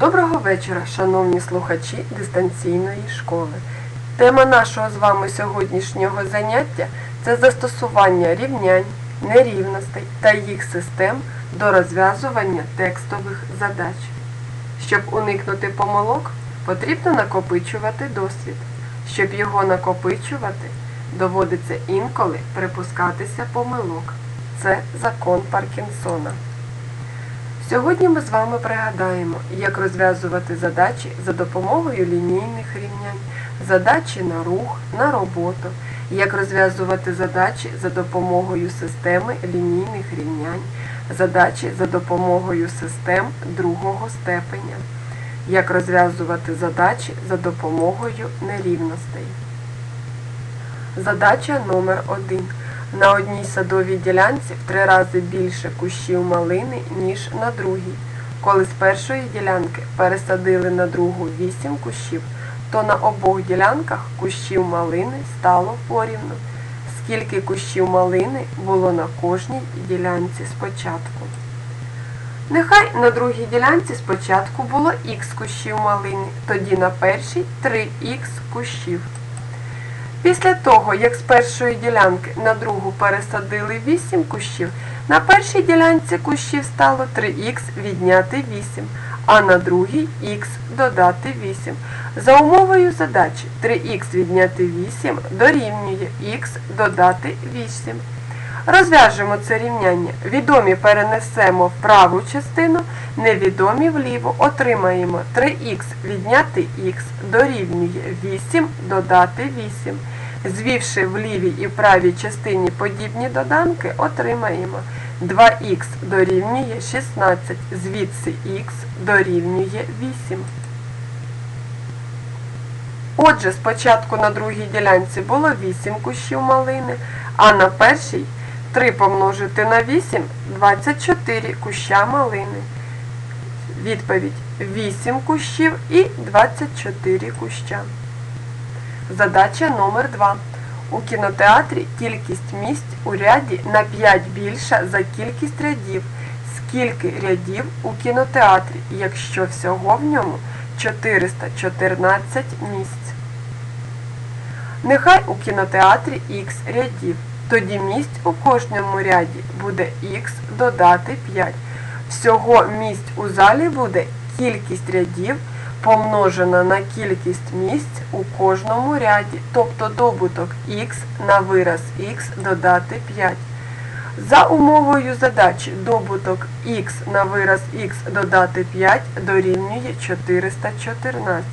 Доброго вечора, шановні слухачі дистанційної школи. Тема нашого з вами сьогоднішнього заняття це застосування рівнянь, нерівностей та їх систем до розв'язування текстових задач. Щоб уникнути помилок, потрібно накопичувати досвід. Щоб його накопичувати, доводиться інколи припускатися помилок. Це закон Паркінсона. Сьогодні ми з вами пригадаємо, як розв'язувати задачі за допомогою лінійних рівнянь, задачі на рух, на роботу, як розв'язувати задачі за допомогою системи лінійних рівнянь, задачі за допомогою систем другого степеня, як розв'язувати задачі за допомогою нерівностей. Задача номер 1 На одній садовій ділянці в три рази більше кущів малини, ніж на другій. Коли з першої ділянки пересадили на другу 8 кущів, то на обох ділянках кущів малини стало порівну. Скільки кущів малини було на кожній ділянці спочатку? Нехай на другій ділянці спочатку було х кущів малини, тоді на першій 3х кущів. Після того, як з першої ділянки на другу пересадили 8 кущів, на першій ділянці кущів стало 3х відняти 8, а на другій х додати 8. За умовою задачі 3х відняти 8 дорівнює х додати 8. Розв'яжемо це рівняння. Відомі перенесемо в праву частину, невідомі вліву. Отримаємо 3х відняти х дорівнює 8 додати 8. Звівши в лівій і правій частині подібні доданки, отримаємо 2х дорівнює 16, звідси х дорівнює 8. Отже, спочатку на другій ділянці було 8 кущів малини, а на першій 3 помножити на 8 24 куща малини. Відповідь 8 кущів і 24 куща. Задача номер 2. У кінотеатрі кількість місць у ряді на 5 більша за кількість рядів. Скільки рядів у кінотеатрі, якщо всього в ньому 414 місць? Нехай у кінотеатрі х рядів. Тоді місць у кожному ряді буде х додати 5. Всього місць у залі буде кількість рядів помножена на кількість місць у кожному ряді, тобто добуток х на вираз х додати 5. За умовою задачі добуток х на вираз х додати 5 дорівнює 414.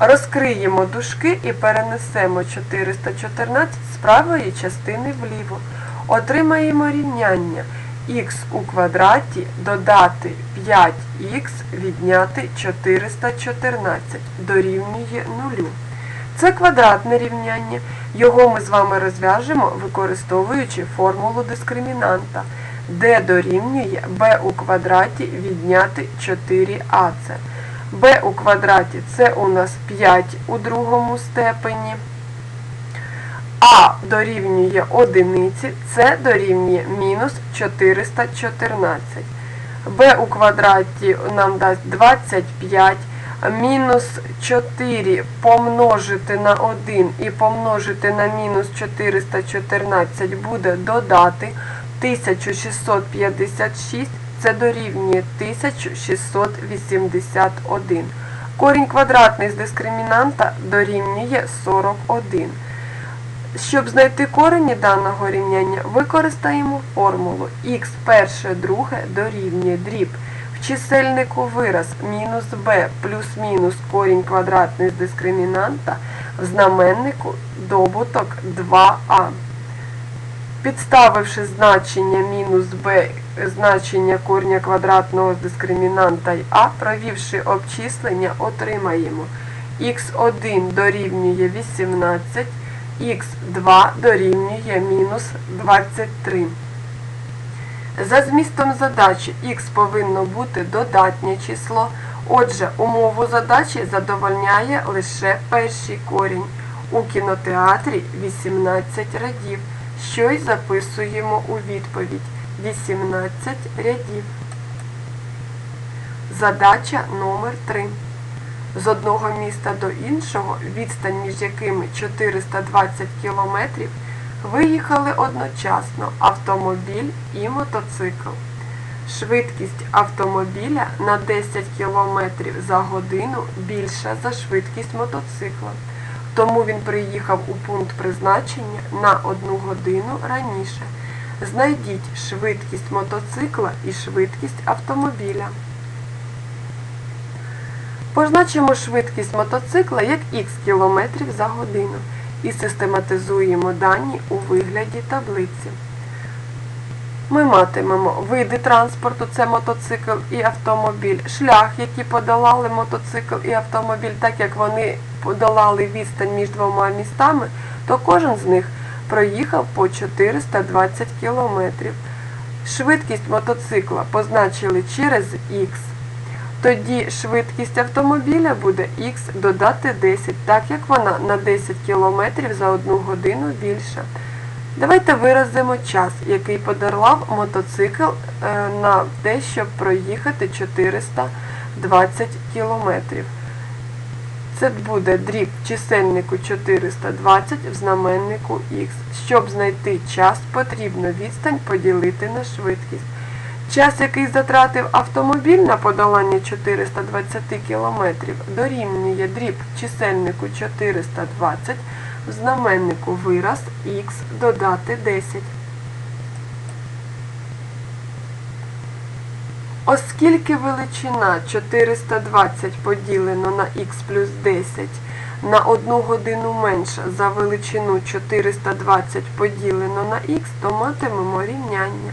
Розкриємо дужки і перенесемо 414 з правої частини вліво. Отримаємо рівняння х у квадраті додати 5х відняти 414 дорівнює 0. Це квадратне рівняння. Його ми з вами розв'яжемо, використовуючи формулу дискримінанта, де дорівнює b у квадраті відняти 4ac. b у квадраті це у нас 5 у другому степені. А дорівнює одиниці, С дорівнює мінус 414. Б у квадраті нам дасть 25. Мінус 4 помножити на 1 і помножити на мінус 414 буде додати 1656. Це дорівнює 1681. Корінь квадратний з дискримінанта дорівнює 41. Щоб знайти корені даного рівняння, використаємо формулу х перше друге дорівнює дріб. В чисельнику вираз мінус b плюс-мінус корінь квадратний з дискримінанта, в знаменнику добуток 2а. Підставивши значення мінус b, значення корня квадратного з дискримінанта й а, провівши обчислення, отримаємо х1 дорівнює 18, х2 дорівнює мінус 23. За змістом задачі х повинно бути додатнє число. Отже, умову задачі задовольняє лише перший корінь. У кінотеатрі 18 радів, що й записуємо у відповідь 18 рядів. Задача номер 3 З одного міста до іншого, відстань між якими 420 км, виїхали одночасно автомобіль і мотоцикл. Швидкість автомобіля на 10 км за годину більша за швидкість мотоцикла. Тому він приїхав у пункт призначення на 1 годину раніше. Знайдіть швидкість мотоцикла і швидкість автомобіля. Позначимо швидкість мотоцикла як х км за годину і систематизуємо дані у вигляді таблиці. Ми матимемо види транспорту, це мотоцикл і автомобіль, шлях, який подолали мотоцикл і автомобіль, так як вони подолали відстань між двома містами, то кожен з них проїхав по 420 км. Швидкість мотоцикла позначили через х. Тоді швидкість автомобіля буде х додати 10, так як вона на 10 км за 1 годину більша. Давайте виразимо час, який подолав мотоцикл е, на те, щоб проїхати 420 км. Це буде дріб чисельнику 420 в знаменнику х. Щоб знайти час, потрібно відстань поділити на швидкість. Час, який затратив автомобіль на подолання 420 км, дорівнює дріб чисельнику 420 в знаменнику вираз х додати 10. Оскільки величина 420 поділено на х плюс 10 на 1 годину менша за величину 420 поділено на х, то матимемо рівняння.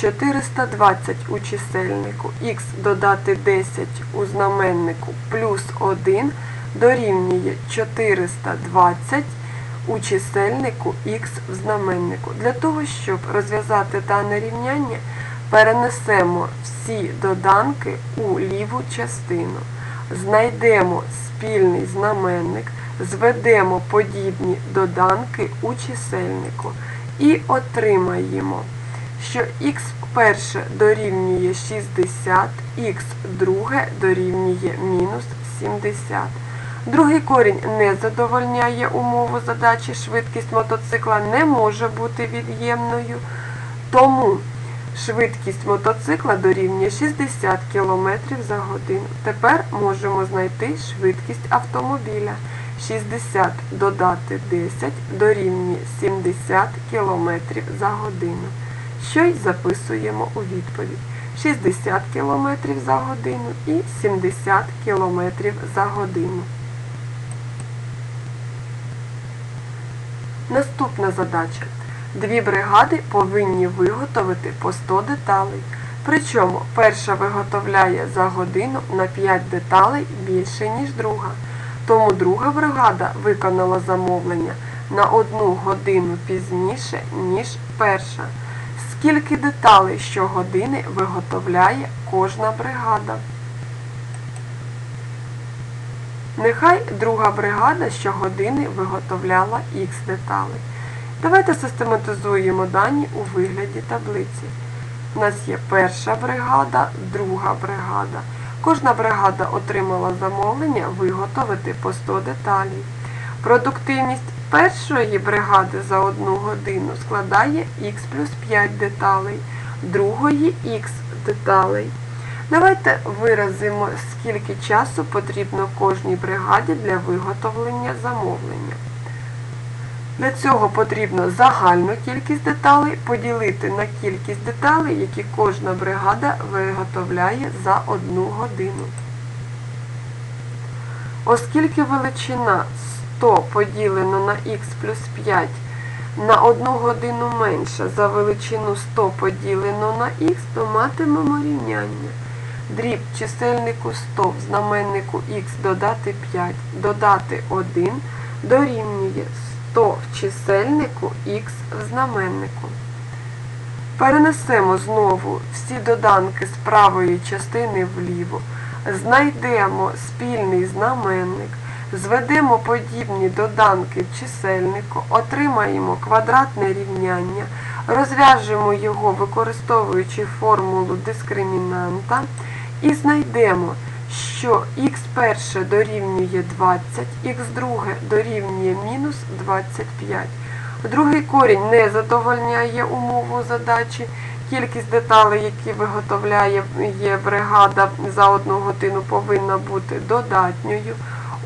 420 у чисельнику, х додати 10 у знаменнику плюс 1 дорівнює 420 у чисельнику х в знаменнику. Для того, щоб розв'язати дане рівняння, перенесемо всі доданки у ліву частину. Знайдемо спільний знаменник, зведемо подібні доданки у чисельнику і отримаємо, що х перше дорівнює 60, х друге дорівнює мінус 70. Другий корінь не задовольняє умову задачі, швидкість мотоцикла не може бути від'ємною, тому швидкість мотоцикла дорівнює 60 км за годину. Тепер можемо знайти швидкість автомобіля. 60 додати 10 дорівнює 70 км за годину. Що й записуємо у відповідь. 60 км за годину і 70 км за годину. Наступна задача. Дві бригади повинні виготовити по 100 деталей. Причому перша виготовляє за годину на 5 деталей більше, ніж друга. Тому друга бригада виконала замовлення на 1 годину пізніше, ніж перша. Скільки деталей щогодини виготовляє кожна бригада? Нехай друга бригада щогодини виготовляла х деталей. Давайте систематизуємо дані у вигляді таблиці. У нас є перша бригада, друга бригада. Кожна бригада отримала замовлення виготовити по 100 деталей. Продуктивність першої бригади за одну годину складає х плюс 5 деталей, другої х деталей. Давайте виразимо, скільки часу потрібно кожній бригаді для виготовлення замовлення. Для цього потрібно загальну кількість деталей поділити на кількість деталей, які кожна бригада виготовляє за одну годину. Оскільки величина 100 поділено на х плюс 5 на 1 годину менша за величину 100 поділено на х, то матимемо рівняння. Дріб чисельнику 100 в знаменнику х додати 5, додати 1 дорівнює 100 в чисельнику х в знаменнику. Перенесемо знову всі доданки з правої частини вліво, знайдемо спільний знаменник, зведемо подібні доданки в чисельнику, отримаємо квадратне рівняння, розв'яжемо його, використовуючи формулу дискримінанта І знайдемо, що х перше дорівнює 20, х друге дорівнює мінус 25. Другий корінь не задовольняє умову задачі. Кількість деталей, які виготовляє бригада за одну годину, повинна бути додатньою.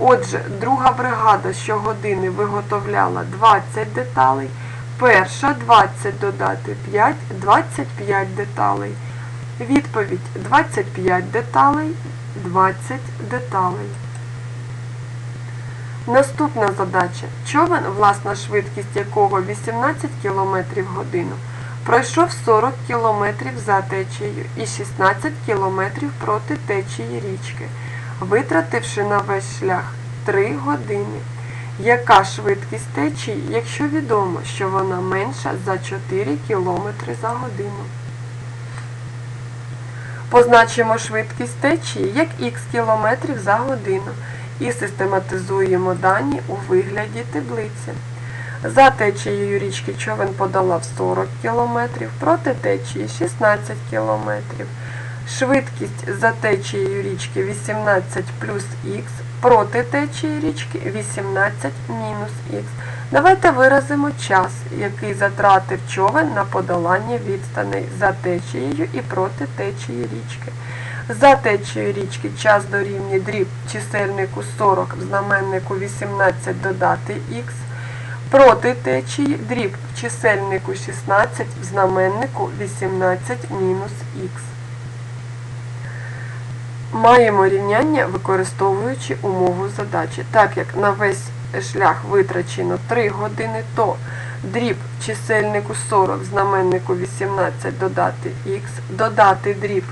Отже, друга бригада щогодини виготовляла 20 деталей, перша 20 додати 5, 25 деталей. Відповідь 25 деталей, 20 деталей. Наступна задача. Човен, власна швидкість якого 18 км в годину, пройшов 40 км за течією і 16 км проти течії річки, витративши на весь шлях 3 години. Яка швидкість течії, якщо відомо, що вона менша за 4 км за годину? Позначимо швидкість течії як х км за годину і систематизуємо дані у вигляді таблиці. За течією річки човен подолав 40 км, проти течії 16 км. Швидкість за течією річки 18 плюс х, проти течії річки 18 мінус х. Давайте виразимо час, який затратив човен на подолання відстаней за течією і проти течії річки. За течією річки час дорівнює дріб чисельнику 40 в знаменнику 18 додати х. Проти течії дріб чисельнику 16 в знаменнику 18 мінус х. Маємо рівняння, використовуючи умову задачі. Так як на весь шлях витрачено 3 години, то дріб чисельнику 40 в знаменнику 18 додати х, додати дріб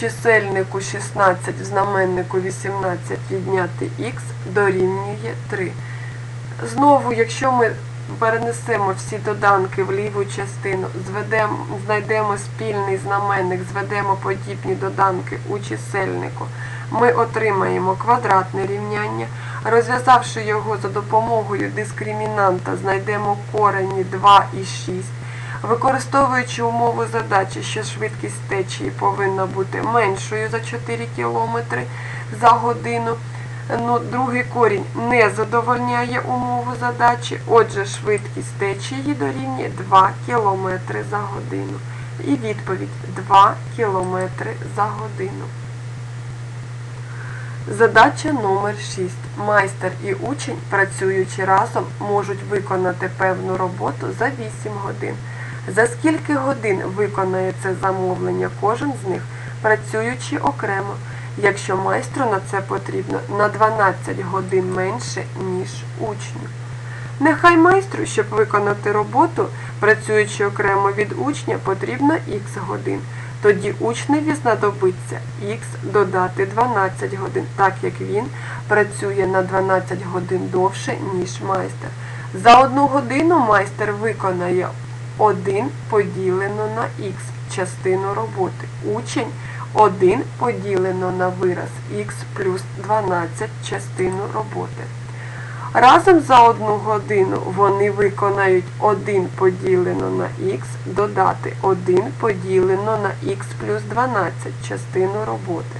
чисельнику 16 в знаменнику 18 відняти х дорівнює 3. Знову, якщо ми перенесемо всі доданки в ліву частину, зведемо, знайдемо спільний знаменник, зведемо подібні доданки у чисельнику, ми отримаємо квадратне рівняння. Розв'язавши його за допомогою дискримінанта, знайдемо корені 2 і 6. Використовуючи умову задачі, що швидкість течії повинна бути меншою за 4 км за годину, ну, другий корінь не задовольняє умову задачі, отже, швидкість течії дорівнює 2 км за годину. І відповідь 2 км за годину. Задача номер 6. Майстер і учень, працюючи разом, можуть виконати певну роботу за 8 годин. За скільки годин виконає це замовлення кожен з них, працюючи окремо, якщо майстру на це потрібно на 12 годин менше, ніж учню. Нехай майстру, щоб виконати роботу, працюючи окремо від учня, потрібно х годин. Тоді учневі знадобиться х додати 12 годин, так як він працює на 12 годин довше, ніж майстер. За одну годину майстер виконає 1 поділено на х частину роботи. Учень 1 поділено на вираз х плюс 12 частину роботи. Разом за одну годину вони виконають 1 поділено на х додати 1 поділено на х плюс 12 частину роботи.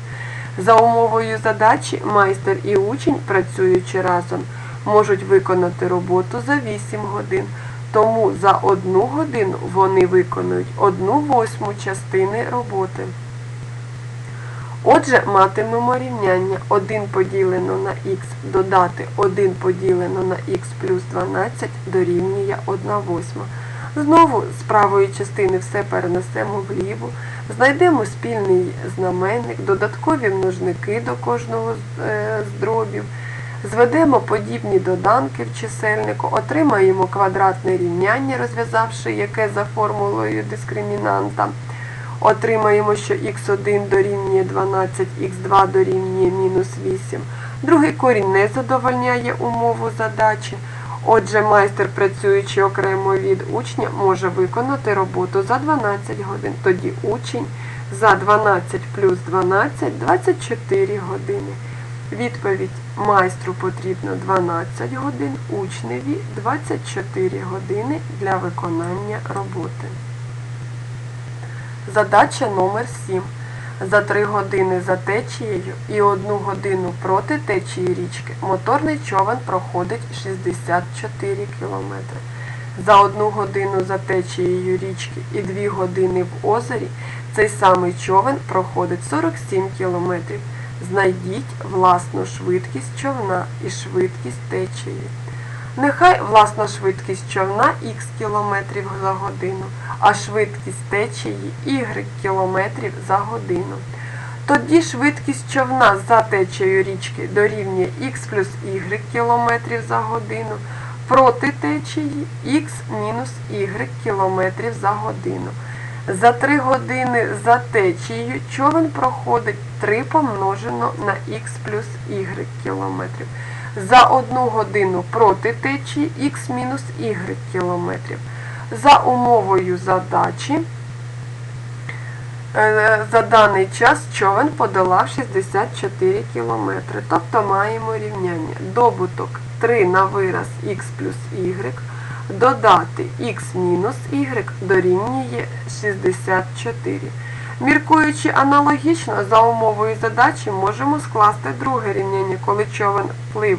За умовою задачі майстер і учень, працюючи разом, можуть виконати роботу за 8 годин. Тому за одну годину вони виконують 1 восьму частини роботи. Отже, матимемо рівняння 1 поділено на х додати 1 поділено на х плюс 12 дорівнює 1 восьма. Знову з правої частини все перенесемо вліву, знайдемо спільний знаменник, додаткові множники до кожного е, з дробів, зведемо подібні доданки в чисельнику, отримаємо квадратне рівняння, розв'язавши яке за формулою дискримінанта. Отримаємо, що х1 дорівнює 12, х2 дорівнює мінус 8. Другий корінь не задовольняє умову задачі. Отже, майстер, працюючи окремо від учня, може виконати роботу за 12 годин. Тоді учень за 12 плюс 12 24 години. Відповідь майстру потрібно 12 годин, учневі 24 години для виконання роботи. Задача номер 7. За 3 години за течією і 1 годину проти течії річки моторний човен проходить 64 км. За 1 годину за течією річки і 2 години в озері цей самий човен проходить 47 км. Знайдіть власну швидкість човна і швидкість течії. Нехай власна швидкість човна х км за годину, а швидкість течії y км за годину. Тоді швидкість човна за течією річки дорівнює х плюс y км за годину, проти течії х мінус y км за годину. За 3 години за течією човен проходить 3 помножено на х плюс y кілометрів. За 1 годину проти течії х мінус y кілометрів. За умовою задачі е, за даний час човен подолав 64 кілометри. Тобто маємо рівняння. Добуток 3 на вираз х плюс y додати х мінус y дорівнює 64. Міркуючи аналогічно, за умовою задачі можемо скласти друге рівняння, коли човен плив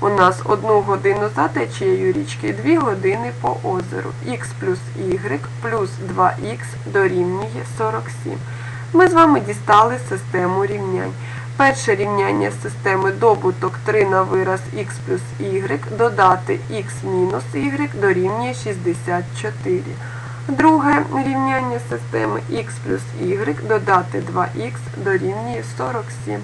у нас 1 годину за течією річки і 2 години по озеру. х плюс y плюс 2х дорівнює 47. Ми з вами дістали систему рівнянь. Перше рівняння системи добуток 3 на вираз х плюс y додати х мінус y дорівнює 64. Друге рівняння системи х плюс y додати 2х дорівнює 47.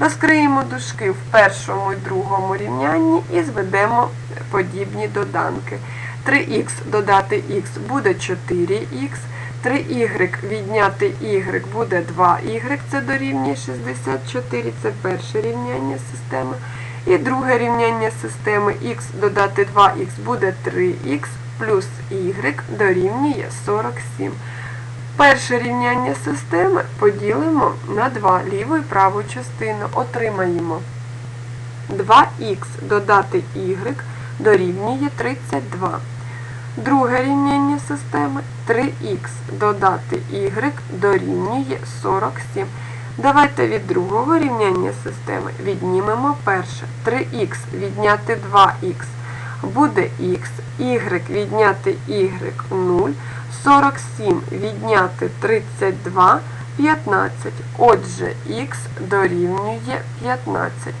Розкриємо дужки в першому і другому рівнянні і зведемо подібні доданки. 3х додати х буде 4х. 3y відняти y буде 2y, це дорівнює 64, це перше рівняння системи. І друге рівняння системи х додати 2х буде 3х плюс y дорівнює 47. Перше рівняння системи поділимо на 2 ліву і праву частину. Отримаємо 2х додати y дорівнює 32. Друге рівняння системи 3х додати y дорівнює 47. Давайте від другого рівняння системи віднімемо перше. 3х відняти 2х буде х, y відняти y 0, 47 відняти 32 15. Отже, х дорівнює 15.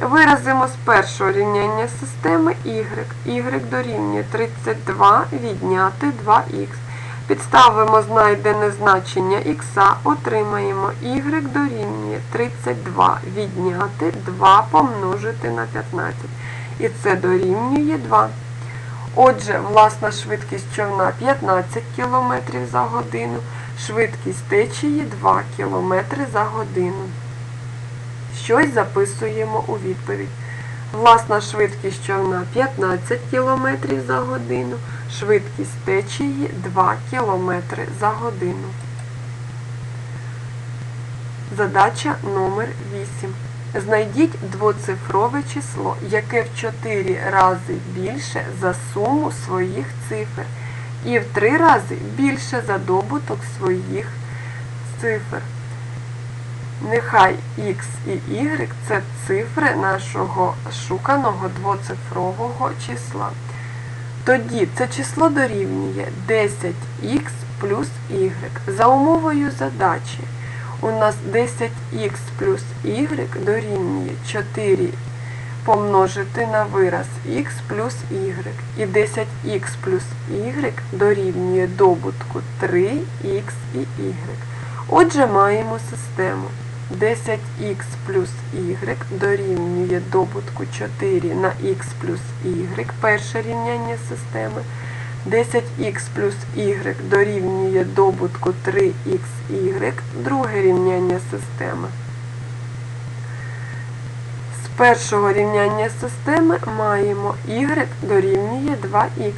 Виразимо з першого рівняння системи y. y дорівнює 32 відняти 2х. Підставимо знайдене значення х, отримаємо y дорівнює 32 відняти 2 помножити на 15. І це дорівнює 2. Отже, власна швидкість човна 15 км за годину, швидкість течії 2 км за годину. Щось записуємо у відповідь. Власна швидкість човна 15 км за годину, швидкість течії 2 км за годину. Задача номер 8. Знайдіть двоцифрове число, яке в 4 рази більше за суму своїх цифр і в 3 рази більше за добуток своїх цифр. Нехай x і y це цифри нашого шуканого двоцифрового числа. Тоді це число дорівнює 10х плюс y. За умовою задачі у нас 10х плюс y дорівнює 4 помножити на вираз х плюс y. І 10х плюс y дорівнює добутку 3х і y. Отже, маємо систему. 10х плюс y дорівнює добутку 4 на х плюс y, перше рівняння системи. 10х плюс y дорівнює добутку 3xy, друге рівняння системи. З першого рівняння системи маємо y дорівнює 2х.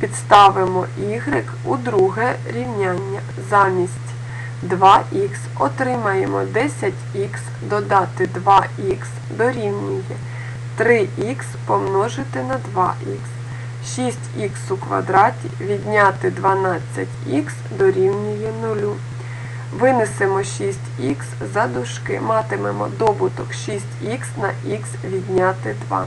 Підставимо y у друге рівняння. Замість 2х отримаємо 10х додати 2х дорівнює 3х помножити на 2х. 6х у квадраті відняти 12х дорівнює 0. Винесемо 6х за дужки. Матимемо добуток 6х на х відняти 2.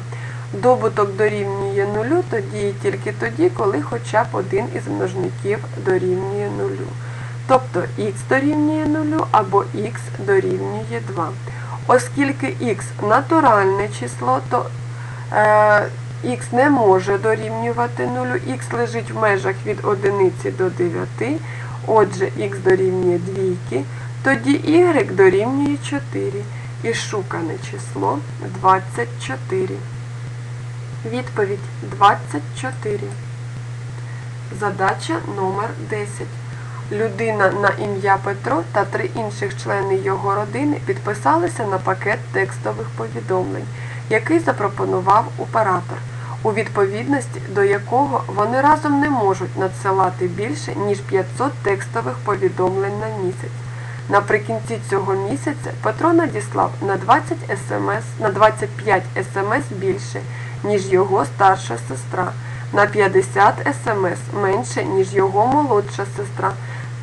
Добуток дорівнює 0 тоді і тільки тоді, коли хоча б один із множників дорівнює 0. Тобто х дорівнює 0 або х дорівнює 2. Оскільки х натуральне число, то е, х не може дорівнювати 0, х лежить в межах від 1 до 9, отже х дорівнює 2, тоді y дорівнює 4 і шукане число 24. Відповідь 24. Задача номер 10. Людина на ім'я Петро та три інших члени його родини підписалися на пакет текстових повідомлень, який запропонував оператор, у відповідності до якого вони разом не можуть надсилати більше, ніж 500 текстових повідомлень на місяць. Наприкінці цього місяця Петро надіслав на 20 смс, на 25 смс більше, ніж його старша сестра, на 50 смс менше, ніж його молодша сестра,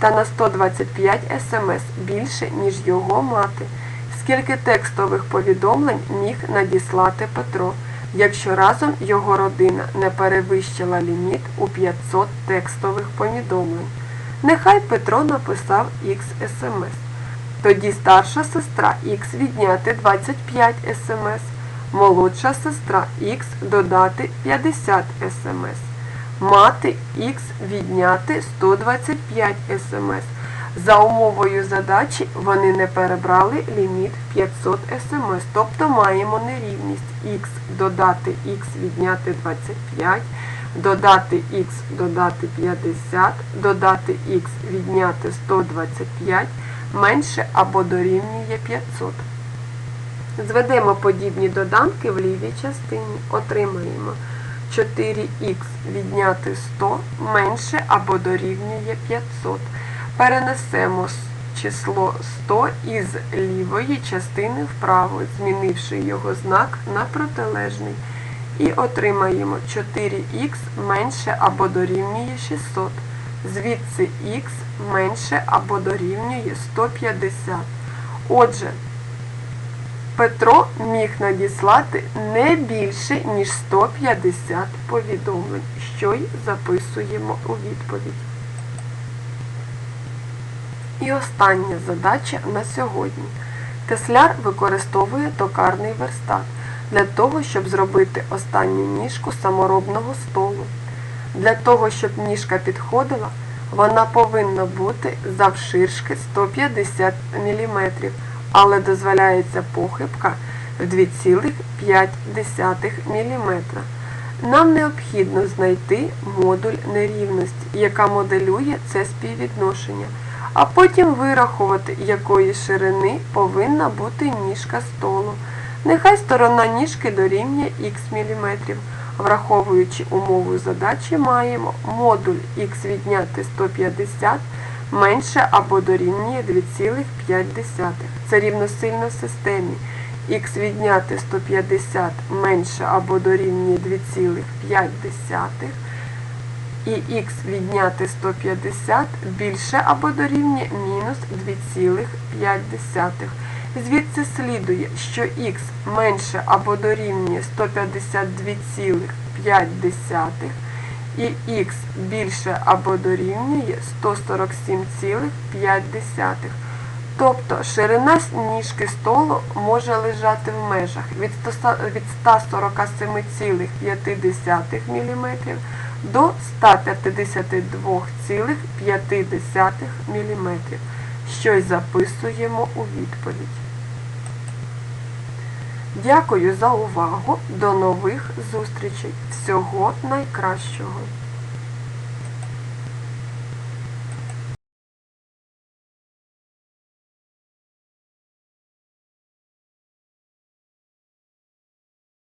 та на 125 смс більше, ніж його мати. Скільки текстових повідомлень міг надіслати Петро, якщо разом його родина не перевищила ліміт у 500 текстових повідомлень? Нехай Петро написав Х смс. Тоді старша сестра Х відняти 25 смс, молодша сестра Х додати 50 смс, мати Х відняти 125 смс. За умовою задачі вони не перебрали ліміт 500 смс, тобто маємо нерівність х додати х відняти 25, додати х додати 50, додати х відняти 125, менше або дорівнює 500. Зведемо подібні доданки в лівій частині. Отримаємо 4х відняти 100 менше або дорівнює 500. Перенесемо число 100 із лівої частини вправо, змінивши його знак на протилежний. І отримаємо 4х менше або дорівнює 600. Звідси х менше або дорівнює 150. Отже, Петро міг надіслати не більше, ніж 150 повідомлень, що й записуємо у відповідь. І остання задача на сьогодні. Тесляр використовує токарний верстат для того, щоб зробити останню ніжку саморобного столу. Для того, щоб ніжка підходила, вона повинна бути завширшки 150 мм, але дозволяється похибка в 2,5 мм. Нам необхідно знайти модуль нерівності, яка моделює це співвідношення, а потім вирахувати, якої ширини повинна бути ніжка столу. Нехай сторона ніжки дорівнює х мм. Враховуючи умову задачі, маємо модуль х відняти 150 менше або дорівнює 2,5. Це рівносильно системі. Х відняти 150 менше або дорівнює 2,5 і х відняти 150 більше або дорівнює мінус 2,5. Звідси слідує, що х менше або дорівнює 152,5 і х більше або дорівнює 147,5. Тобто ширина ніжки столу може лежати в межах від 147,5 мм до 152,5 мм, що й записуємо у відповідь. Дякую за увагу. До нових зустрічей. Всього найкращого!